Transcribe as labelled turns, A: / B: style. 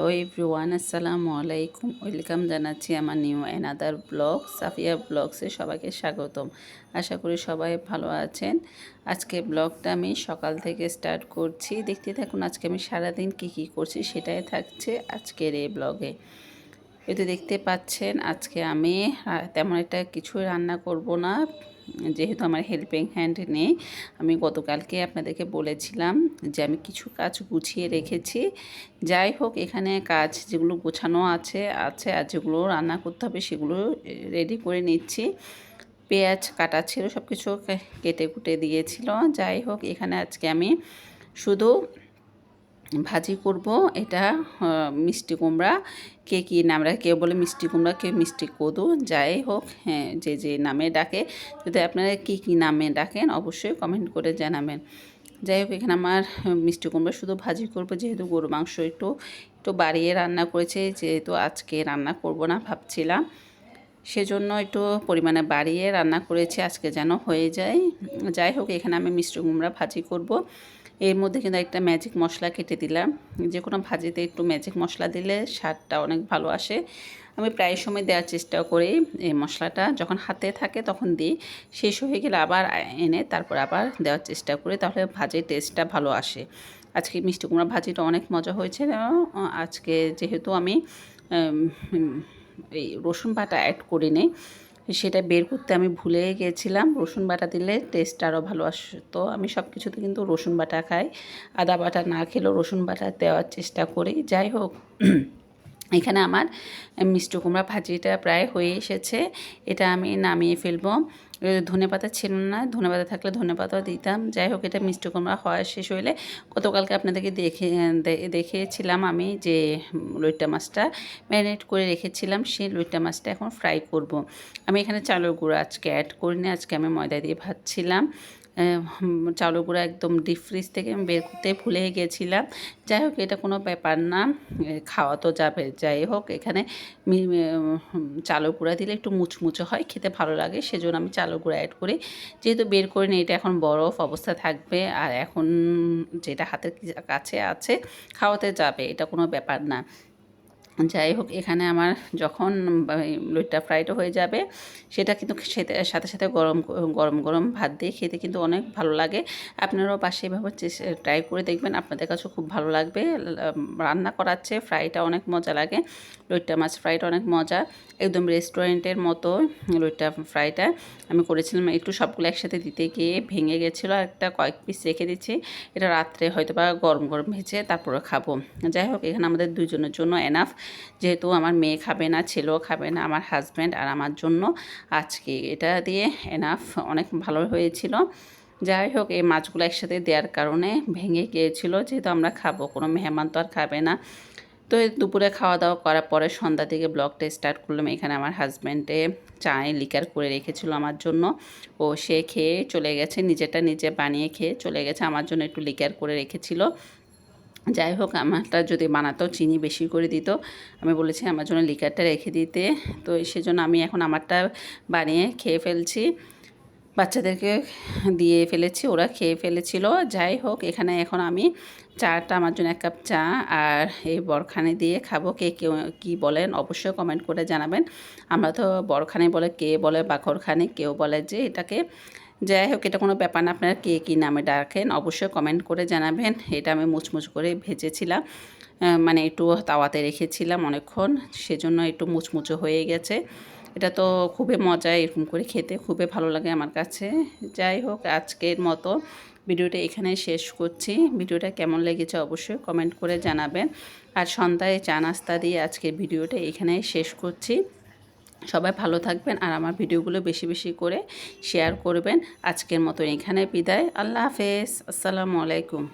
A: Hello everyone, আসসালামু আলাইকুম। Welcome জানাচ্ছি আমার নিউ অ্যানাদার ব্লগ, সাফিয়া ব্লগসে সবাইকে স্বাগতম। আশা করি সবাই ভালো আছেন। আজকে ব্লগটা আমি সকাল থেকে স্টার্ট করছি। দেখতে থাকুন আজকে আমি সারাদিন কী কী করছি সেটাই থাকছে আজকের এই ব্লগে। এতে দেখতে পাচ্ছেন, আজকে আমি তেমন একটা কিছুই রান্না করব না, যেহেতু আমার হেল্পিং হ্যান্ড নেই। আমি গতকালকে আপনাদেরকে বলেছিলাম যে আমি কিছু কাজ গুছিয়ে রেখেছি। যাই হোক, এখানে কাজ যেগুলো গোছানো আছে আছে আর যেগুলো রান্না করতে হবে সেগুলো রেডি করে নিচ্ছি। পেঁয়াজ কাটা ছিল সব কিছু কেটে কুটে দিয়েছিল। যাই হোক, এখানে আজকে আমি শুধু ভাজি করব। এটা মিষ্টি কুমড়া। কে কী নাম রাখে, কেউ বলে মিষ্টি কুমড়া, কেউ মিষ্টি কদু, যাই হোক হ্যাঁ যে যে নামে ডাকে। যদি আপনারা কী কী নামে ডাকেন, অবশ্যই কমেন্ট করে জানাবেন। যাই হোক, এখানে আমার মিষ্টি কুমড়া শুধু ভাজি করব, যেহেতু গরু মাংস একটু একটু বাড়িয়ে রান্না করেছে, যেহেতু আজকে রান্না করব না ভাবছিলাম। সেজন্য একটু পরিমাণে বাড়িয়ে রান্না করেছি, আজকে যেন হয়ে যায়। যাই হোক, এখানে আমি মিষ্টি কুমড়া ভাজি করব। এর মধ্যে কিন্তু একটা ম্যাজিক মশলা কেটে দিলাম। যে কোনো ভাজিতে একটু ম্যাজিক মশলা দিলে স্বাদটা অনেক ভালো আসে। আমি প্রায় সময় দেওয়ার চেষ্টা করি এই মশলাটা। যখন হাতে থাকে তখন দিই। শেষ হয়ে গেলে আবার এনে তারপর আবার দেওয়ার চেষ্টা করি তাহলে ভাজির টেস্টটা ভালো আসে। আজকে মিষ্টি কুমড়া ভাজিটা অনেক মজা হয়েছে। আজকে যেহেতু আমি এই রসুন বাটা অ্যাড করে নেই সেটা বের করতে আমি ভুলে গিয়েছিলাম রসুন বাটা দিলে টেস্ট আরও ভালো আসতো। আমি সব কিছুতে কিন্তু রসুন বাটা খাই। আদা বাটা না খেলেও রসুন বাটা দেওয়ার চেষ্টা করি। যাই হোক এখানে আমার মিষ্টি কুমড়া ভাজিটা প্রায় হয়ে এসেছে। এটা আমি নামিয়ে ফেলব। ধনে পাতা ছিল না। ধনে পাতা থাকলে ধনে পাতাও দিতাম। যাই হোক, এটা মিষ্টি কুমড়া হওয়া শেষ হইলে গতকালকে আপনাদেরকে দেখে দেখিয়েছিলাম আমি যে লইট্টা মাছটা ম্যারিনেট করে রেখেছিলাম। সেই লইট্টা মাছটা এখন ফ্রাই করব। আমি এখানে চালের গুঁড়ো আজকে অ্যাড করিনি। আজকে আমি ময়দা দিয়ে ভাজছিলাম। চাউলের গুঁড়া একদম ডিপ ফ্রিজ থেকে আমি বের করতে ভুলে গেছিলাম। যাই হোক, এটা কোনো ব্যাপার না। খাওয়া তো যাবে। যাই হোক, এখানে চালের গুঁড়া দিলে একটু মুচমুচো হয়, খেতে ভালো লাগে। সেজন্য আমি চালের গুঁড়া অ্যাড করি। যেহেতু বের করে নিই, এটা এখন বরফ অবস্থা থাকবে। আর এখন যেটা হাতের কাছে আছে, খাওয়াতে যাবে। এটা কোনো ব্যাপার না। যাই হোক এখানে আমার যখন লইট্টা ফ্রাইটা হয়ে যাবে, সেটা কিন্তু খেতে, সাথে সাথে গরম গরম গরম ভাত দিয়ে খেতে কিন্তু অনেক ভালো লাগে। আপনারাও পাশে এভাবে ট্রাই করে দেখবেন, আপনাদের কাছেও খুব ভালো লাগবে। রান্না করাচ্ছে ফ্রাইটা অনেক মজা লাগে। লইট্টা মাছ ফ্রাইটা অনেক মজা। একদম রেস্টুরেন্টের মতো লইট্টা ফ্রাইটা আমি করেছিলাম একটু সবগুলো একসাথে দিতে গিয়ে ভেঙে গেছিল একটা কয়েক পিস রেখে দিচ্ছি। এটা রাত্রে হয়তো বা গরম গরম ভেজে তারপরে খাব। যাই হোক এখানে আমাদের দুজনের জন্য এনাফ যেহেতু আমার মেয়ে খাবে না, ছেলেও খাবে না, আমার হাজব্যান্ড আর আমার জন্য আজকে। এটা দিয়ে এনাফ অনেক ভালো হয়েছিল। যাই হোক, এই মাছগুলো একসাথে দেওয়ার কারণে ভেঙে গিয়েছিল, যেহেতু আমরা খাব, কোনো মেহমান তো আর খাবে না। তো দুপুরে খাওয়া দাওয়া করার পরে সন্ধ্যা থেকে ব্লগটা স্টার্ট করলাম। এখানে আমার হাজব্যান্ডে চায়ে লিকার করে রেখেছিল আমার জন্য। ও সে খেয়ে চলে গেছে নিজেটা নিজে বানিয়ে খেয়ে চলে গেছে, আমার জন্য একটু লিকার করে রেখেছিল। যাই হোক, আমারটা যদি বানাতো, চিনি বেশি করে দিত। আমি বলেছি আমার জন্য লিকারটা রেখে দিতে। তো সেজন্য আমি এখন আমারটা বানিয়ে খেয়ে ফেলছি। বাচ্চাদেরকে দিয়ে ফেলেছি, ওরা খেয়ে ফেলেছিল। যাই হোক, এখানে এখন আমি চাটা, আমার জন্য এক কাপ চা আর এই বরখানে দিয়ে খাব। কে কেউ কী বলেন, অবশ্যই কমেন্ট করে জানাবেন। আমরা তো বরখানে বলে কে বলে বাখরখানে কেউ বলে যে এটাকে যাই হোক, এটা কোনো ব্যাপার না। আপনারা কে কী নামে ডাকেন, অবশ্যই কমেন্ট করে জানাবেন। এটা আমি মুচমুচ করে ভেজেছিলাম মানে একটু তাওয়াতে রেখেছিলাম অনেকক্ষণ, সেজন্য একটু মুচমুচো হয়ে গেছে। এটা তো খুবই মজা এরকম করে খেতে খুবই ভালো লাগে আমার কাছে। যাই হোক, আজকের মতো ভিডিওটা এখানে শেষ করছি। ভিডিওটা কেমন লেগেছে অবশ্যই কমেন্ট করে জানাবেন। আর সন্ধ্যায় চা নাস্তা দিয়ে আজকের ভিডিওটা এখানে শেষ করছি। সবাই ভালো থাকবেন আর আমার ভিডিওগুলো বেশি বেশি করে শেয়ার করবেন। আজকের মতো এখানে বিদায়। আল্লাহ হাফেজ। আসসালামু আলাইকুম।